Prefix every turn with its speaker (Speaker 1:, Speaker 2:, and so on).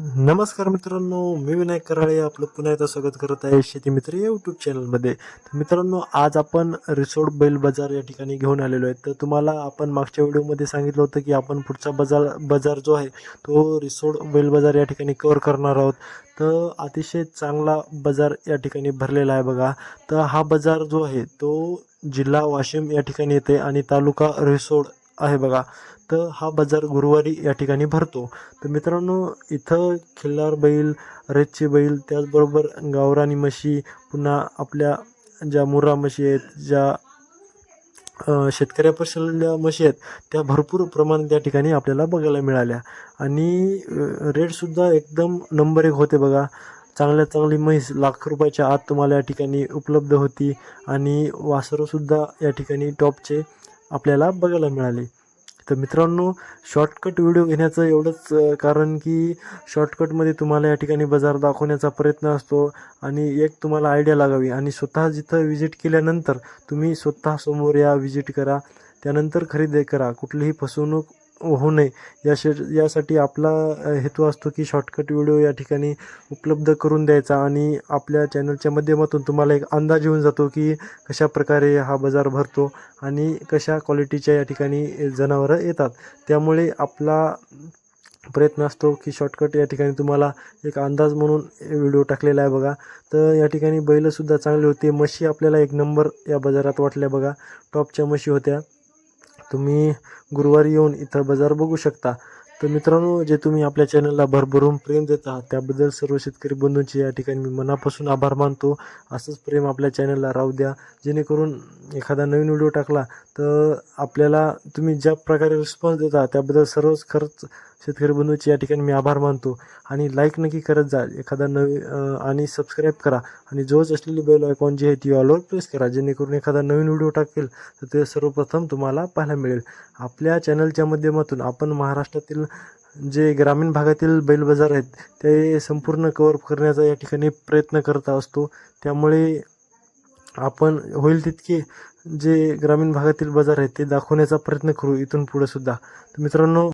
Speaker 1: नमस्कार मित्रांनो मी विनायक कराळे आपलं पुन्हा एकदा स्वागत करत आहे शेती मित्र या यूट्यूब चॅनलमध्ये तर मित्रांनो आज आपण रिसोड बैल बाजार या ठिकाणी घेऊन आलेलो आहे. तर तुम्हाला आपण मागच्या व्हिडिओमध्ये सांगितलं होतं की आपण पुढचा बाजार बाजार जो आहे तो रिसोड बैल बाजार या ठिकाणी कवर करणार आहोत. तर अतिशय चांगला बाजार या ठिकाणी भरलेला आहे बघा. तर हा बाजार जो आहे तो जिल्हा वाशिम या ठिकाणी येते आणि तालुका रिसोड आहे बघा. तर हा बाजार गुरुवारी या ठिकाणी भरतो. तर मित्रांनो इथं खिल्लार बैल रेतचे बैल त्याचबरोबर गावरानी म्हशी पुन्हा आपल्या ज्या मुर्रा म्हशी आहेत ज्या शेतकऱ्या शेतकऱ्यापासल्या म्हशी आहेत त्या भरपूर प्रमाणात त्या ठिकाणी आपल्याला बघायला मिळाल्या. आणि रेटसुद्धा एकदम नंबर एक होते बघा. चांगल्या चांगली म्हैस लाख रुपयाच्या आत तुम्हाला या ठिकाणी उपलब्ध होती. आणि वासरंसुद्धा या ठिकाणी टॉपचे. आपल्याला बघायला मिळाले. तर मित्रांनो शॉर्टकट व्हिडिओ घेण्याचं एवढंच कारण की शॉर्टकटमध्ये तुम्हाला या ठिकाणी बाजार दाखवण्याचा प्रयत्न असतो आणि एक तुम्हाला आयडिया लागावी आणि स्वतः जिथं व्हिजिट केल्यानंतर तुम्ही स्वतः समोर या व्हिजिट करा. त्यानंतर खरेदी करा. कुठलीही फसवणूक होऊ नये. या शे यासाठी आपला हेतू असतो की शॉर्टकट व्हिडिओ या ठिकाणी उपलब्ध करून द्यायचा आणि आपल्या चॅनलच्या माध्यमातून तुम्हाला एक अंदाज येऊन जातो की कशा प्रकारे हा बाजार भरतो आणि कशा क्वालिटीच्या या ठिकाणी जनावरं येतात. त्यामुळे आपला प्रयत्न असतो की शॉर्टकट या ठिकाणी तुम्हाला एक अंदाज म्हणून व्हिडिओ टाकलेला आहे बघा. तर या ठिकाणी बैलसुद्धा चांगले होते. म्हशी आपल्याला एक नंबर या बाजारात वाटल्या बघा. टॉपच्या म्हशी होत्या. तुम्ही गुरुवारी येऊन इथं बाजार बघू शकता. तर मित्रांनो जे तुम्ही आपल्या चॅनलला भरभरून प्रेम देत आहात त्याबद्दल सर्व शेतकरी बंधूंचे या ठिकाणी मी मनापासून आभार मानतो. असंच प्रेम आपल्या चॅनलला राहू द्या. जेणेकरून एखादा नवीन व्हिडिओ टाकला तर आपल्याला तुम्ही ज्या प्रकारे रिस्पॉन्स देता त्याबद्दल सर्वच खरंच शेतकरी बंधूचे या ठिकाणी मी आभार मानतो. आणि लाईक नक्की करत जा एखादा नवी आणि सबस्क्राईब करा. आणि जोच असलेली बेल आयकॉन जी आहे ती ऑलवर प्रेस करा. जेणेकरून एखादा नवीन व्हिडिओ टाकेल तर ते सर्वप्रथम तुम्हाला पाहायला मिळेल. आपल्या चॅनलच्या माध्यमातून आपण महाराष्ट्रातील जे ग्रामीण भागातील बैल बाजार आहेत ते संपूर्ण कवर करण्याचा या ठिकाणी प्रयत्न करत असतो. त्यामुळे आपण होईल तितके जे ग्रामीण भागातील बाजार आहेत ते दाखवण्याचा प्रयत्न करू इथून पुढंसुद्धा तर मित्रांनो